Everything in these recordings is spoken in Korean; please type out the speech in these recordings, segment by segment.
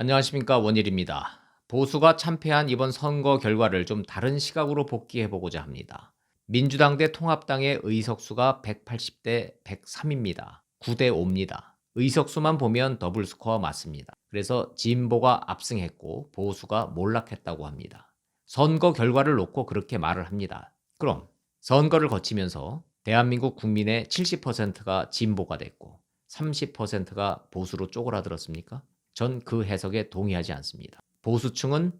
안녕하십니까 원일입니다. 보수가 참패한 이번 선거 결과를 좀 다른 시각으로 복귀해 보고자 합니다. 민주당 대 통합당의 의석수가 180대 103입니다. 9대 5입니다. 의석수만 보면 더블 스코어 맞습니다. 그래서 진보가 압승했고 보수가 몰락했다고 합니다. 선거 결과를 놓고 그렇게 말을 합니다. 그럼 선거를 거치면서 대한민국 국민의 70%가 진보가 됐고 30%가 보수로 쪼그라들었습니까? 전 그 해석에 동의하지 않습니다. 보수층은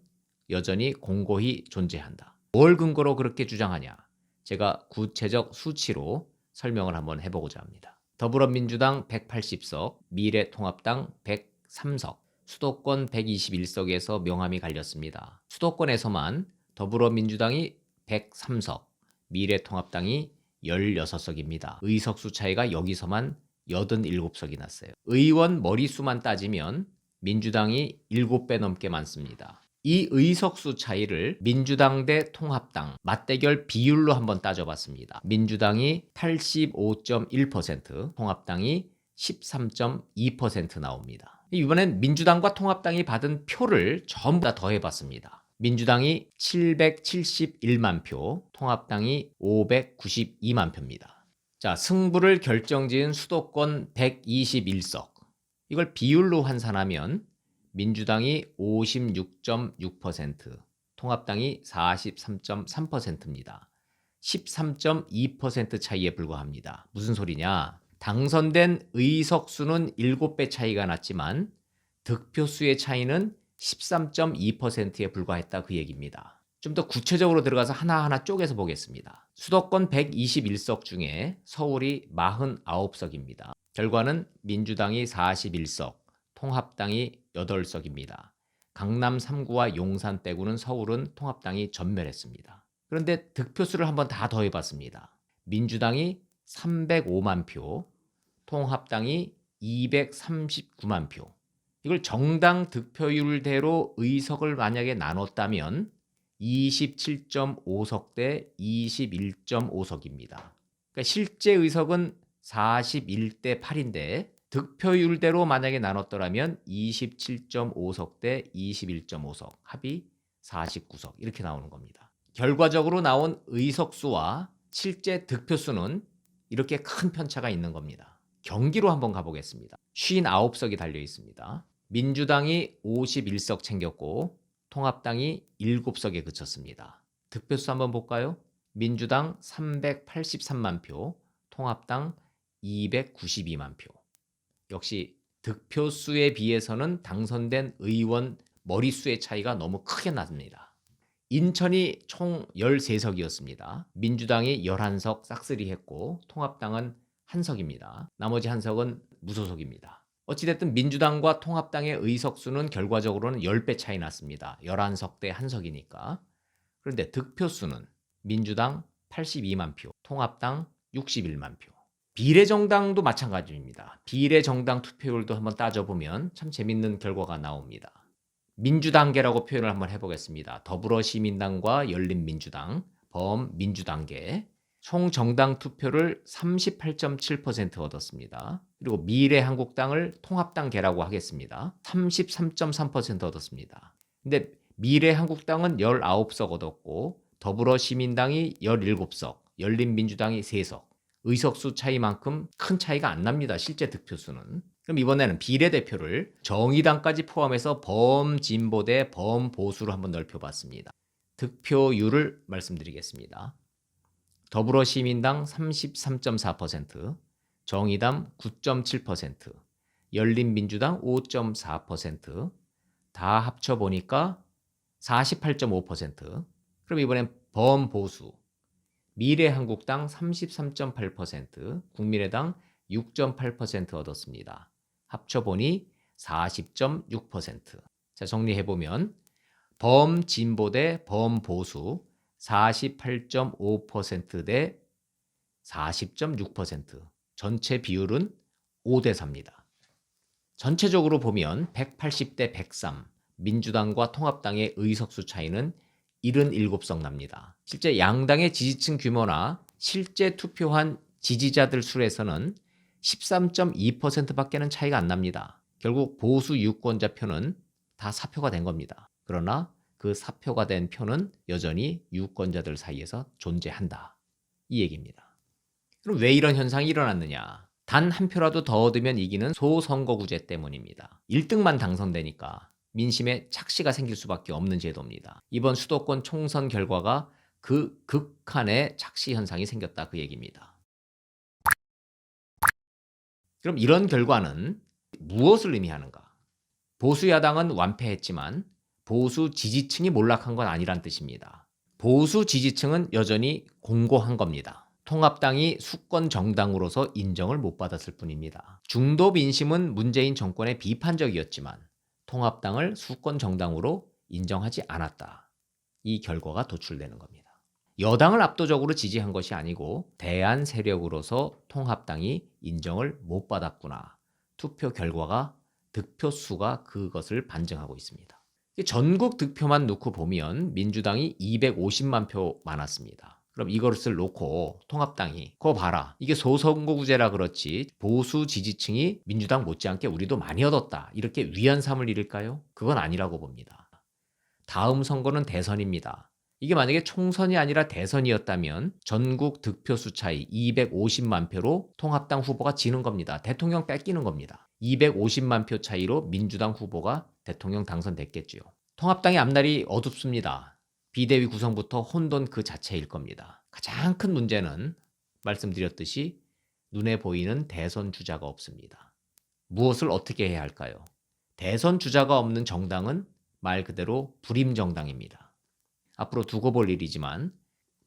여전히 공고히 존재한다. 뭘 근거로 그렇게 주장하냐? 제가 구체적 수치로 설명을 한번 해보고자 합니다. 더불어민주당 180석, 미래통합당 103석, 수도권 121석에서 명함이 갈렸습니다. 수도권에서만 더불어민주당이 103석, 미래통합당이 16석입니다. 의석수 차이가 여기서만 87석이 났어요. 의원 머리수만 따지면 민주당이 7배 넘게 많습니다. 이 의석수 차이를 민주당 대 통합당 맞대결 비율로 한번 따져봤습니다. 민주당이 85.1%, 통합당이 13.2% 나옵니다. 이번엔 민주당과 통합당이 받은 표를 전부 다 더해봤습니다. 민주당이 771만 표, 통합당이 592만 표입니다. 자, 승부를 결정 지은 수도권 121석. 이걸 비율로 환산하면 민주당이 56.6%, 통합당이 43.3%입니다. 13.2% 차이에 불과합니다. 무슨 소리냐? 당선된 의석수는 7배 차이가 났지만 득표수의 차이는 13.2%에 불과했다 그 얘기입니다. 좀 더 구체적으로 들어가서 하나하나 쪼개서 보겠습니다. 수도권 121석 중에 서울이 49석입니다. 결과는 민주당이 41석, 통합당이 8석입니다. 강남 3구와 용산 빼고는 서울은 통합당이 전멸했습니다. 그런데 득표수를 한번 다 더해봤습니다. 민주당이 305만 표, 통합당이 239만 표. 이걸 정당 득표율대로 의석을 만약에 나눴다면 27.5석 대 21.5석입니다. 그러니까 실제 의석은 41대 8인데 득표율대로 만약에 나눴더라면 27.5석 대 21.5석 합이 49석 이렇게 나오는 겁니다. 결과적으로 나온 의석수와 실제 득표수는 이렇게 큰 편차가 있는 겁니다. 경기로 한번 가보겠습니다. 59석이 달려 있습니다. 민주당이 51석 챙겼고 통합당이 7석에 그쳤습니다. 득표수 한번 볼까요? 민주당 383만 표, 통합당 292만 표. 역시 득표수에 비해서는 당선된 의원 머리수의 차이가 너무 크게 납니다. 인천이 총 13석이었습니다. 민주당이 11석 싹쓸이 했고 통합당은 한석입니다. 나머지 한석은 무소속입니다. 어찌됐든 민주당과 통합당의 의석수는 결과적으로는 10배 차이 났습니다. 11석 대 한석이니까. 그런데 득표수는 민주당 82만 표, 통합당 61만 표. 비례정당도 마찬가지입니다. 비례정당 투표율도 한번 따져보면 참 재밌는 결과가 나옵니다. 민주단계라고 표현을 한번 해보겠습니다. 더불어시민당과 열린민주당, 범민주단계 총 정당 투표를 38.7% 얻었습니다. 그리고 미래한국당을 통합당계라고 하겠습니다. 33.3% 얻었습니다. 근데 미래한국당은 19석 얻었고 더불어시민당이 17석, 열린민주당이 3석, 의석수 차이만큼 큰 차이가 안 납니다. 실제 득표수는. 그럼 이번에는 비례대표를 정의당까지 포함해서 범진보 대 범보수로 한번 넓혀봤습니다. 득표율을 말씀드리겠습니다. 더불어시민당 33.4%, 정의당 9.7%, 열린민주당 5.4%, 다 합쳐보니까 48.5%. 그럼 이번엔 범보수, 미래한국당 33.8%, 국민의당 6.8% 얻었습니다. 합쳐보니 40.6%. 자, 정리해보면 범진보 대 범보수 48.5%대 40.6%. 전체 비율은 5대 4입니다. 전체적으로 보면 180대 103, 민주당과 통합당의 의석수 차이는 77석 납니다. 실제 양당의 지지층 규모나 실제 투표한 지지자들 수에서는 13.2%밖에는 차이가 안 납니다. 결국 보수 유권자 표는 다 사표가 된 겁니다. 그러나 그 사표가 된 표는 여전히 유권자들 사이에서 존재한다. 이 얘기입니다. 그럼 왜 이런 현상이 일어났느냐? 단 한 표라도 더 얻으면 이기는 소선거구제 때문입니다. 1등만 당선되니까 민심에 착시가 생길 수밖에 없는 제도입니다. 이번 수도권 총선 결과가 그 극한의 착시 현상이 생겼다 그 얘기입니다. 그럼 이런 결과는 무엇을 의미하는가? 보수 야당은 완패했지만 보수 지지층이 몰락한 건 아니란 뜻입니다. 보수 지지층은 여전히 공고한 겁니다. 통합당이 수권 정당으로서 인정을 못 받았을 뿐입니다. 중도 민심은 문재인 정권에 비판적이었지만 통합당을 수권 정당으로 인정하지 않았다. 이 결과가 도출되는 겁니다. 여당을 압도적으로 지지한 것이 아니고 대안 세력으로서 통합당이 인정을 못 받았구나. 투표 결과가 득표 수가 그것을 반증하고 있습니다. 전국 득표만 놓고 보면 민주당이 250만 표 많았습니다. 그럼 이것을 놓고 통합당이 그거 봐라 이게 소선거구제라 그렇지 보수 지지층이 민주당 못지않게 우리도 많이 얻었다 이렇게 위안 삼을 일일까요? 그건 아니라고 봅니다. 다음 선거는 대선입니다. 이게 만약에 총선이 아니라 대선이었다면 전국 득표수 차이 250만 표로 통합당 후보가 지는 겁니다. 대통령 뺏기는 겁니다. 250만 표 차이로 민주당 후보가 대통령 당선됐겠지요. 통합당의 앞날이 어둡습니다. 비대위 구성부터 혼돈 그 자체일 겁니다. 가장 큰 문제는 말씀드렸듯이 눈에 보이는 대선 주자가 없습니다. 무엇을 어떻게 해야 할까요? 대선 주자가 없는 정당은 말 그대로 불임 정당입니다. 앞으로 두고 볼 일이지만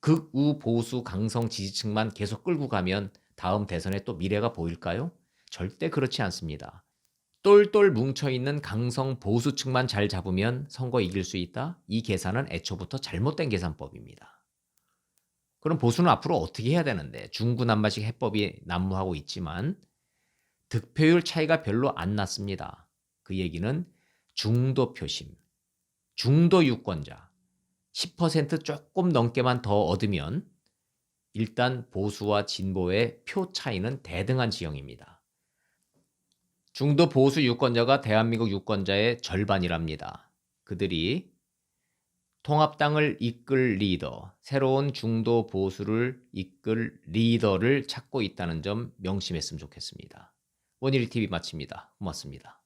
극우 보수 강성 지지층만 계속 끌고 가면 다음 대선에 또 미래가 보일까요? 절대 그렇지 않습니다. 똘똘 뭉쳐있는 강성 보수층만 잘 잡으면 선거 이길 수 있다? 이 계산은 애초부터 잘못된 계산법입니다. 그럼 보수는 앞으로 어떻게 해야 되는데 중구난방식 해법이 난무하고 있지만 득표율 차이가 별로 안 났습니다. 그 얘기는 중도 표심, 중도 유권자 10% 조금 넘게만 더 얻으면 일단 보수와 진보의 표 차이는 대등한 지형입니다. 중도 보수 유권자가 대한민국 유권자의 절반이랍니다. 그들이 통합당을 이끌 리더, 새로운 중도 보수를 이끌 리더를 찾고 있다는 점 명심했으면 좋겠습니다. 원일TV 마칩니다. 고맙습니다.